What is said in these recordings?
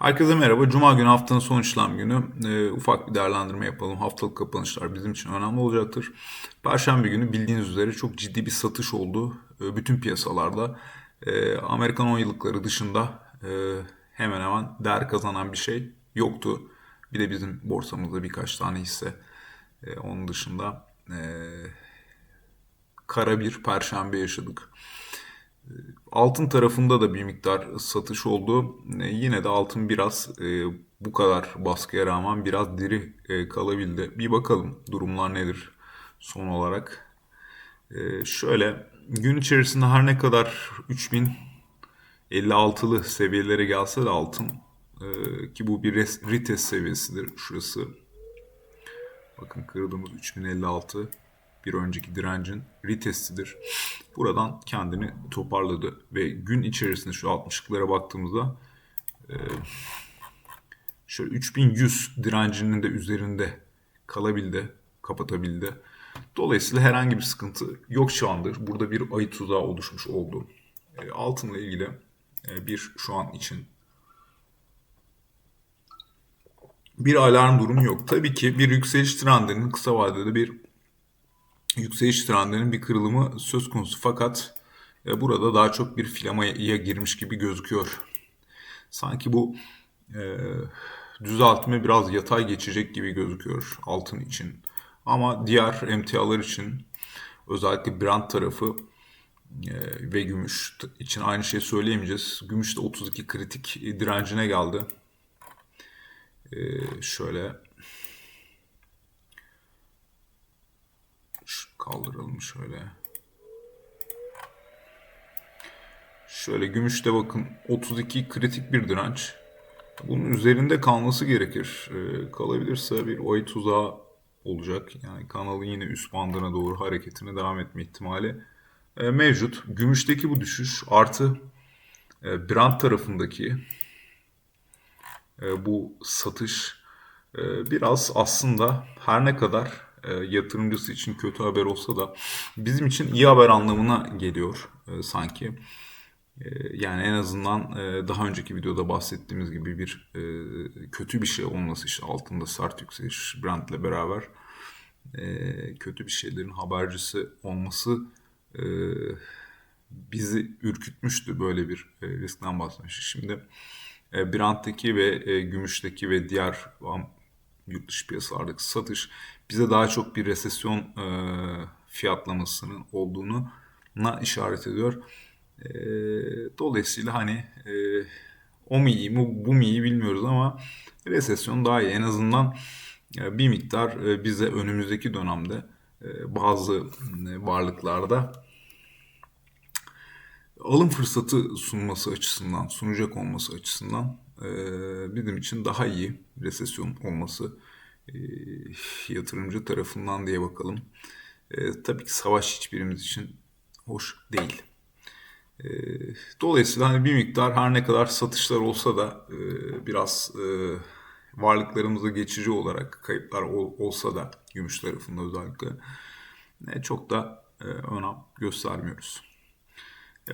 Herkese merhaba. Cuma günü haftanın son işlem günü. Ee, ufak bir değerlendirme yapalım. Haftalık kapanışlar bizim için önemli olacaktır. Perşembe günü bildiğiniz üzere çok ciddi bir satış oldu. Ee, bütün piyasalarda. Ee, Amerikan 10 yıllıkları dışında e, hemen hemen değer kazanan bir şey yoktu. Bir de bizim borsamızda birkaç tane hisse. E, onun dışında e, kara bir perşembe yaşadık. Altın tarafında da bir miktar satış oldu. E, Yine de altın biraz e, bu kadar baskıya rağmen biraz diri e, kalabildi. Bir bakalım durumlar nedir son olarak. Şöyle gün içerisinde her ne kadar 3056'lı seviyelere gelse de altın ki bu bir retest seviyesidir şurası. Bakın kırdığımız 3056 bir önceki direncin retestidir. Buradan kendini toparladı ve gün içerisinde şu 60'lıklara baktığımızda e, şöyle 3100 direncinin de üzerinde kalabildi, kapatabildi. Dolayısıyla herhangi bir sıkıntı yok şu andır. Burada bir ayı tuzağı oluşmuş oldu. E, altınla ilgili e, bir şu an için bir alarm durumu yok. Tabii ki bir yükseliş trendinin kısa vadede bir yükseliş trendinin bir kırılımı söz konusu fakat e, burada daha çok bir filamaya girmiş gibi gözüküyor. Sanki bu e, düzeltme biraz yatay geçecek gibi gözüküyor altın için. Ama diğer emtialar için özellikle Brent tarafı e, ve gümüş için aynı şeyi söyleyemeyeceğiz. Gümüş de 32 kritik direncine geldi. E, şöyle Şu- kaldıralım şöyle. Şöyle gümüşte bakın 32 kritik bir direnç. Bunun üzerinde kalması gerekir. Ee, kalabilirse bir oy tuzağı olacak. Yani kanalın yine üst bandına doğru hareketine devam etme ihtimali e, mevcut. Gümüşteki bu düşüş artı e, Brent tarafındaki e, bu satış e, biraz aslında her ne kadar e, yatırımcısı için kötü haber olsa da bizim için iyi haber anlamına geliyor e, sanki. E, yani en azından e, daha önceki videoda bahsettiğimiz gibi bir e, kötü bir şey olması işte altında sert yükseliş Brent'le beraber e, kötü bir şeylerin habercisi olması e, bizi ürkütmüştü böyle bir e, riskten bahsetmiştik. Şimdi e, Brent'teki ve e, gümüşteki ve diğer yurt dışı piyasalardaki satış bize daha çok bir resesyon e, fiyatlamasının olduğunu na işaret ediyor. E, dolayısıyla hani e, o mu iyi mi bu mu iyi bilmiyoruz ama resesyon daha iyi. En azından e, bir miktar e, bize önümüzdeki dönemde e, bazı e, varlıklarda alım fırsatı sunması açısından, sunacak olması açısından bizim için daha iyi resesyon olması e, yatırımcı tarafından diye bakalım. E, tabii ki savaş hiçbirimiz için hoş değil. Dolayısıyla hani bir miktar her ne kadar satışlar olsa da e, biraz e, varlıklarımızda geçici olarak kayıplar ol- olsa da gümüş tarafında özellikle e, çok da önem göstermiyoruz.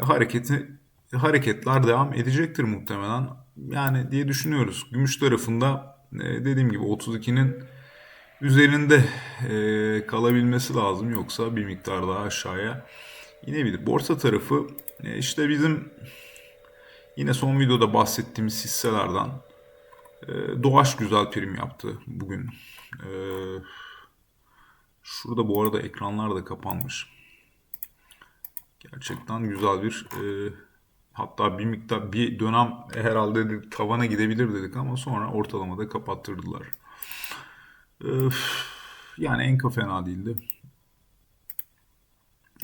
Hareketi hareketler devam edecektir muhtemelen. Yani diye düşünüyoruz. Gümüş tarafında e, dediğim gibi 32'nin üzerinde e, kalabilmesi lazım yoksa bir miktar daha aşağıya inebilir. Borsa tarafı e, işte bizim yine son videoda bahsettiğimiz hisselerden Doğaç güzel prim yaptı bugün. Şurada bu arada ekranlar da kapanmış. Gerçekten güzel bir hatta bir miktar bir dönem herhalde dedik, tavana gidebilir dedik ama sonra ortalamada kapattırdılar. Öf, yani Enka fena değildi.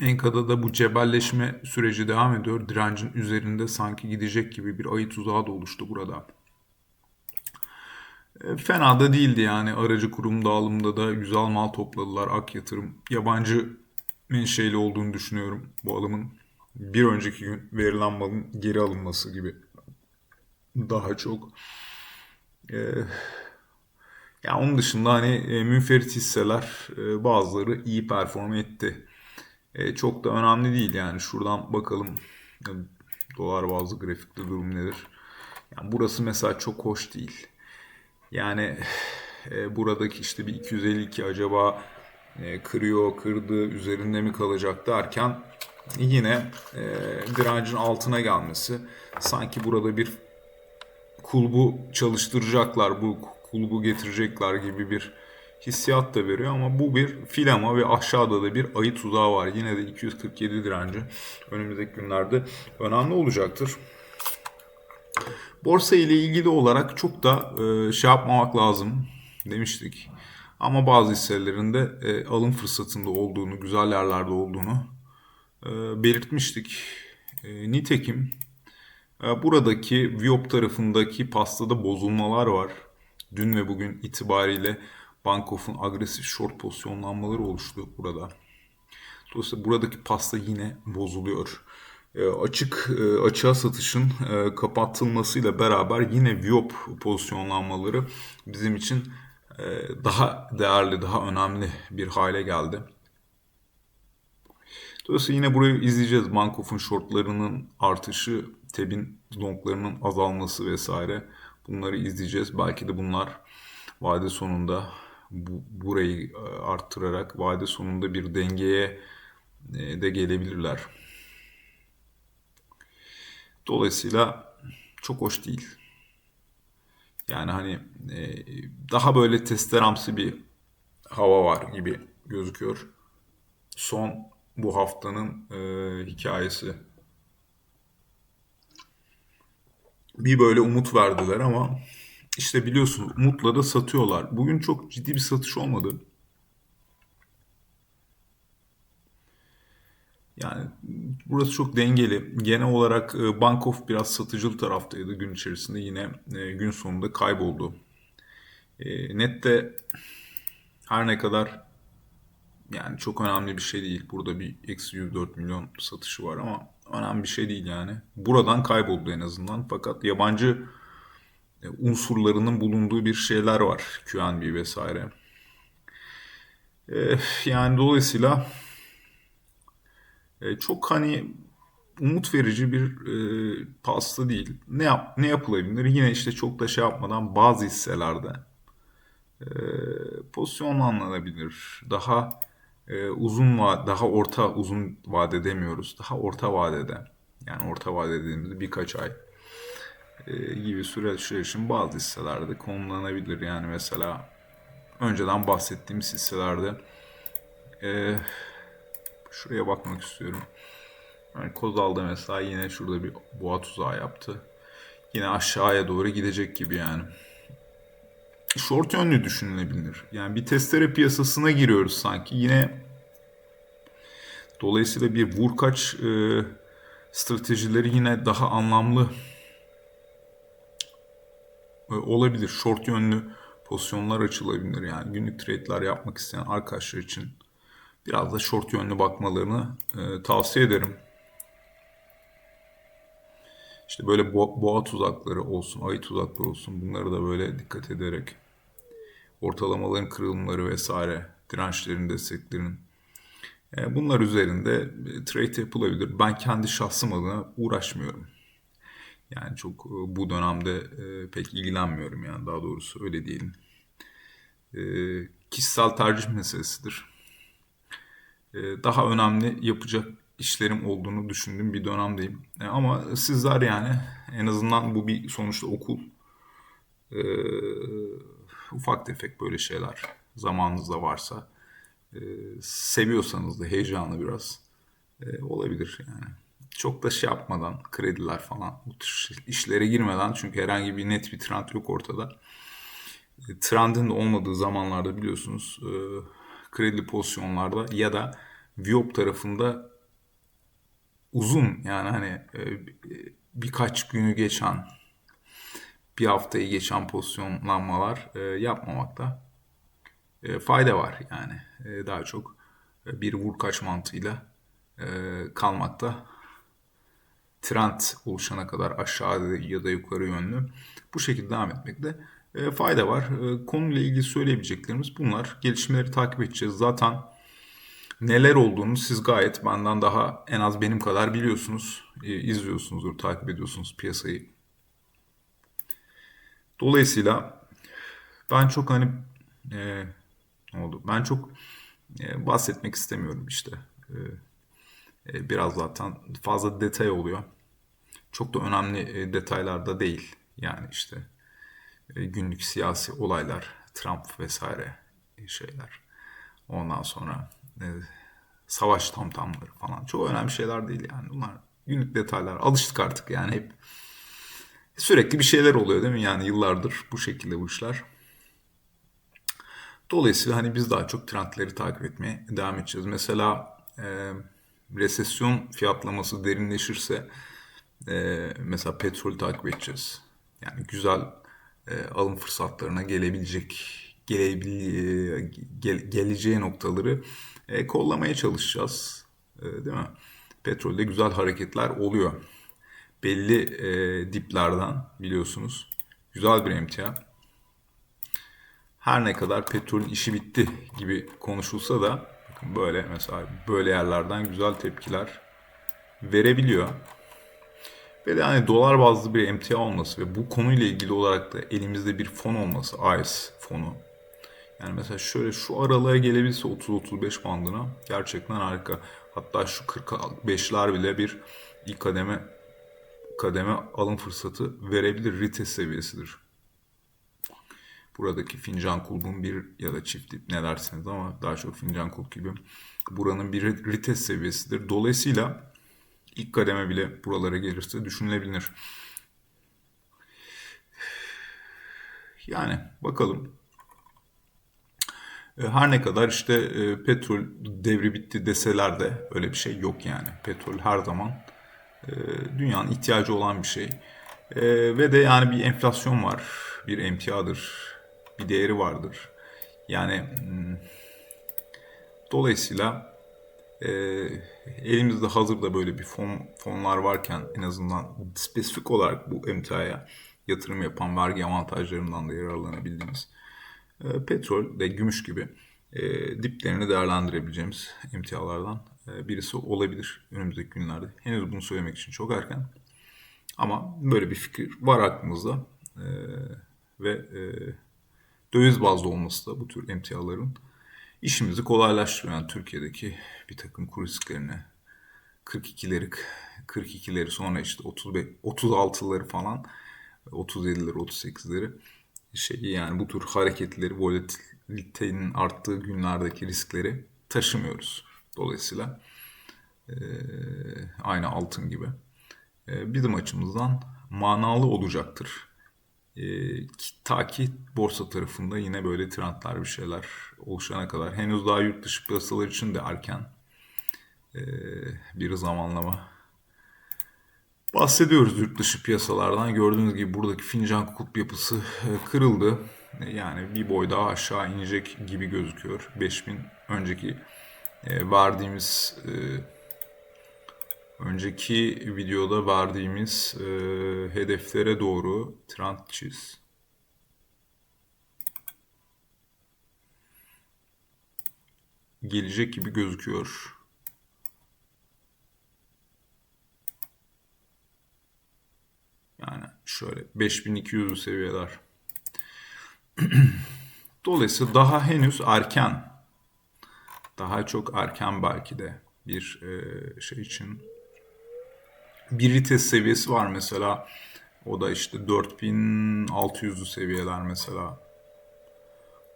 Enka'da da bu cebelleşme süreci devam ediyor. Direncin üzerinde sanki gidecek gibi bir ayı tuzağı da oluştu burada. E, Fena da değildi yani aracı kurum dağılımında da güzel mal topladılar. Ak yatırım yabancı menşeli olduğunu düşünüyorum bu alımın. Bir önceki gün verilen malın geri alınması gibi daha çok. E, ya onun dışında hani e, münferit hisseler e, bazıları iyi perform etti. E, çok da önemli değil yani şuradan bakalım e, dolar bazlı grafikte durum nedir. Yani burası mesela çok hoş değil. Yani e, buradaki işte bir 252 acaba e, kırıyor, kırdı, üzerinde mi kalacak derken yine e, direncin altına gelmesi sanki burada bir kulbu çalıştıracaklar, bu kulbu getirecekler gibi bir hissiyat da veriyor ama bu bir filama ve aşağıda da bir ayı tuzağı var. Yine de 247 direnci önümüzdeki günlerde önemli olacaktır. Borsa ile ilgili olarak çok da e, şey yapmamak lazım demiştik. Ama bazı hisselerinde e, alım fırsatında olduğunu, güzel yerlerde olduğunu belirtmiştik. E, nitekim e, buradaki Viop tarafındaki pastada bozulmalar var. Dün ve bugün itibariyle Bankof'un agresif short pozisyonlanmaları oluştu burada. Dolayısıyla buradaki pasta yine bozuluyor. E, açık e, açığa satışın e, kapatılmasıyla beraber yine Viop pozisyonlanmaları bizim için e, daha değerli, daha önemli bir hale geldi. Dolayısıyla yine burayı izleyeceğiz. Bankof'un shortlarının artışı, TEB'in longlarının azalması vesaire. Bunları izleyeceğiz. Belki de bunlar vade sonunda bu, burayı e, arttırarak vade sonunda bir dengeye e, de gelebilirler. Dolayısıyla çok hoş değil. Yani hani e, daha böyle testeramsı bir hava var gibi gözüküyor. Son bu haftanın e, hikayesi. Bir böyle umut verdiler ama işte biliyorsunuz umutla da satıyorlar. Bugün çok ciddi bir satış olmadı. Yani burası çok dengeli. Genel olarak e, Bankof biraz satıcılı taraftaydı gün içerisinde. Yine e, gün sonunda kayboldu. E, Nette her ne kadar yani çok önemli bir şey değil. Burada bir eksi 104 milyon satışı var ama önemli bir şey değil yani. Buradan kayboldu en azından. Fakat yabancı unsurlarının bulunduğu bir şeyler var. QNB vesaire. Yani dolayısıyla e, çok hani umut verici bir e, pasta değil. Ne yap ne yapılabilir? Yine işte çok da şey yapmadan bazı hisselerde e, pozisyonlanabilir. Daha e, uzun va daha orta uzun vade demiyoruz. Daha orta vadede. Yani orta vade dediğimizde birkaç ay e, gibi süreçler için bazı hisselerde konumlanabilir. Yani mesela önceden bahsettiğimiz hisselerde e, Şuraya bakmak istiyorum. Yani Kozal'da mesela yine şurada bir boğa tuzağı yaptı. Yine aşağıya doğru gidecek gibi yani. Short yönlü düşünülebilir. Yani bir testere piyasasına giriyoruz sanki. Yine dolayısıyla bir vurkaç e, stratejileri yine daha anlamlı e, olabilir. Short yönlü pozisyonlar açılabilir. Yani günlük trade'ler yapmak isteyen arkadaşlar için biraz da short yönlü bakmalarını e, tavsiye ederim. İşte böyle boğa, tuzakları olsun, ayı tuzakları olsun bunları da böyle dikkat ederek ortalamaların kırılımları vesaire, dirençlerin, desteklerin e, bunlar üzerinde e, trade yapılabilir. Ben kendi şahsım adına uğraşmıyorum. Yani çok e, bu dönemde pek ilgilenmiyorum yani daha doğrusu öyle diyelim. Kişisel tercih meselesidir. Daha önemli yapacak işlerim olduğunu düşündüğüm bir dönemdeyim. Ama sizler yani en azından bu bir sonuçta okul. E, ufak tefek böyle şeyler zamanınızda varsa seviyorsanız da heyecanlı biraz olabilir yani. Çok da şey yapmadan krediler falan bu tür işlere girmeden çünkü herhangi bir net bir trend yok ortada. Trendin de olmadığı zamanlarda biliyorsunuz kredi pozisyonlarda ya da Viop tarafında uzun yani hani e, birkaç günü geçen bir haftayı geçen pozisyonlanmalar e, yapmamakta e, fayda var yani daha çok bir vur kaç mantığıyla kalmakta trend oluşana kadar aşağı ya da yukarı yönlü bu şekilde devam etmekte e, fayda var. E, konuyla ilgili söyleyebileceklerimiz bunlar. Gelişmeleri takip edeceğiz. Zaten neler olduğunu siz gayet benden daha en az benim kadar biliyorsunuz. E, izliyorsunuzdur, takip ediyorsunuz piyasayı. Dolayısıyla ben çok hani e, ne oldu? Ben çok e, bahsetmek istemiyorum işte. E, e, biraz zaten fazla detay oluyor. Çok da önemli e, detaylarda değil. Yani işte e, günlük siyasi olaylar, Trump vesaire şeyler. Ondan sonra e, savaş tamtamları falan. Çok önemli şeyler değil yani. Bunlar günlük detaylar. Alıştık artık yani hep. Sürekli bir şeyler oluyor değil mi? Yani yıllardır bu şekilde bu işler. Dolayısıyla hani biz daha çok trendleri takip etmeye devam edeceğiz. Mesela e, resesyon fiyatlaması derinleşirse e, mesela petrol takip edeceğiz. Yani güzel e, alım fırsatlarına gelebilecek gelebil, gel, geleceği noktaları e, kollamaya çalışacağız. E, değil mi? Petrolde güzel hareketler oluyor. Belli e, diplerden biliyorsunuz. Güzel bir emtia. Her ne kadar petrolün işi bitti gibi konuşulsa da bakın böyle mesela böyle yerlerden güzel tepkiler verebiliyor. Ve de hani dolar bazlı bir emtia olması ve bu konuyla ilgili olarak da elimizde bir fon olması, ICE fonu. Yani mesela şöyle şu aralığa gelebilse 30-35 bandına gerçekten harika. Hatta şu 45'ler bile bir ilk kademe kademe alım fırsatı verebilir. Rites seviyesidir. Buradaki fincan kulbun bir ya da çift dip ne derseniz ama daha çok fincan kulp gibi. Buranın bir rites seviyesidir. Dolayısıyla ilk kademe bile buralara gelirse düşünülebilir. Yani bakalım. E, her ne kadar işte e, petrol devri bitti deseler de öyle bir şey yok yani. Petrol her zaman dünyanın ihtiyacı olan bir şey. Ve de yani bir enflasyon var, bir emtiadır, bir değeri vardır. Yani hmm, dolayısıyla e, elimizde hazırda böyle bir fon fonlar varken en azından spesifik olarak bu emtiaya yatırım yapan vergi avantajlarından da yararlanabildiğimiz e, petrol ve gümüş gibi e, diplerini değerlendirebileceğimiz emtialardan e, birisi olabilir önümüzdeki günlerde. Henüz bunu söylemek için çok erken. Ama böyle bir fikir var aklımızda. E, ve e, döviz bazlı olması da bu tür emtiaların işimizi kolaylaştırıyor. Yani Türkiye'deki bir takım kur risklerini 42'leri 42'leri sonra işte 35 36'ları falan 37'leri 38'leri şeyi yani bu tür hareketleri volatilitenin arttığı günlerdeki riskleri taşımıyoruz. Dolayısıyla e, aynı altın gibi e, bizim açımızdan manalı olacaktır. E, ta ki borsa tarafında yine böyle trendler bir şeyler oluşana kadar. Henüz daha yurt dışı piyasalar için de erken e, bir zamanlama. Bahsediyoruz yurt dışı piyasalardan. Gördüğünüz gibi buradaki fincan kulp yapısı e, kırıldı. E, yani bir boy daha aşağı inecek gibi gözüküyor. 5000 önceki e, verdiğimiz Önceki videoda verdiğimiz hedeflere doğru trend çiz. Gelecek gibi gözüküyor. Yani şöyle 5200 seviyeler. Dolayısıyla daha henüz erken. Daha çok erken belki de bir e, şey için bir vites seviyesi var mesela. O da işte 4600'lü seviyeler mesela.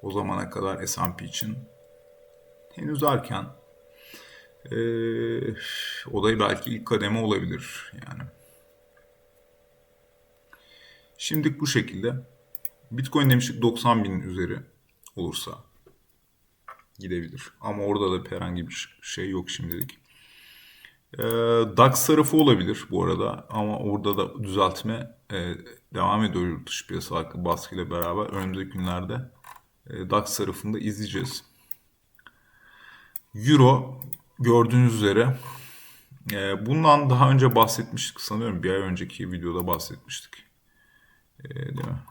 O zamana kadar S&P için. Henüz erken. Ee, o da belki ilk kademe olabilir yani. Şimdilik bu şekilde. Bitcoin demiştik 90 bin üzeri olursa gidebilir. Ama orada da herhangi bir şey yok şimdilik. E, DAX tarafı olabilir bu arada ama orada da düzeltme e, devam ediyor yurt dışı piyasa hakkı baskıyla beraber. Önümüzdeki günlerde e, DAX tarafında izleyeceğiz. Euro gördüğünüz üzere e, bundan daha önce bahsetmiştik sanıyorum bir ay önceki videoda bahsetmiştik. E, değil mi?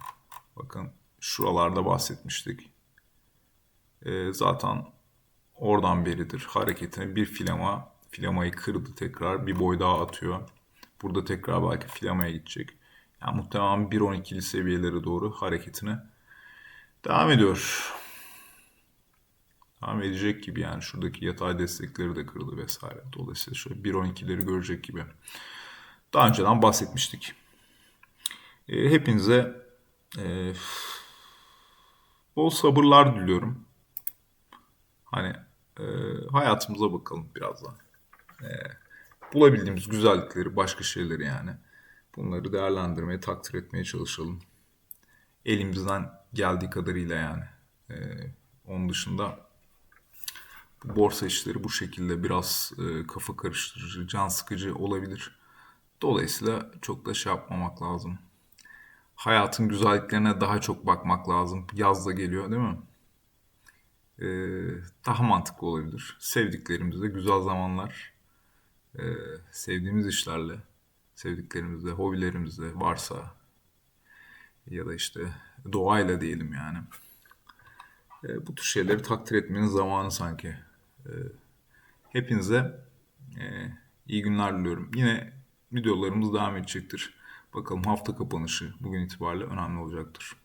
Bakın şuralarda bahsetmiştik. E, zaten oradan beridir hareketine bir filama Filamayı kırdı tekrar. Bir boy daha atıyor. Burada tekrar belki filamaya gidecek. Yani muhtemelen 1.12'li seviyelere doğru hareketine devam ediyor. Devam edecek gibi yani şuradaki yatay destekleri de kırdı vesaire. Dolayısıyla şöyle 1.12'leri görecek gibi. Daha önceden bahsetmiştik. E, hepinize e, bol sabırlar diliyorum. Hani e, hayatımıza bakalım birazdan. E, bulabildiğimiz güzellikleri, başka şeyleri yani. Bunları değerlendirmeye, takdir etmeye çalışalım. Elimizden geldiği kadarıyla yani. E, onun dışında bu borsa işleri bu şekilde biraz e, kafa karıştırıcı, can sıkıcı olabilir. Dolayısıyla çok da şey yapmamak lazım. Hayatın güzelliklerine daha çok bakmak lazım. Yaz da geliyor değil mi? Ee, daha mantıklı olabilir. Sevdiklerimizle güzel zamanlar, e, sevdiğimiz işlerle, sevdiklerimizle, hobilerimizle varsa ya da işte doğayla diyelim yani. E, bu tür şeyleri takdir etmenin zamanı sanki. E, hepinize e, iyi günler diliyorum. Yine videolarımız devam edecektir. Bakalım hafta kapanışı bugün itibariyle önemli olacaktır.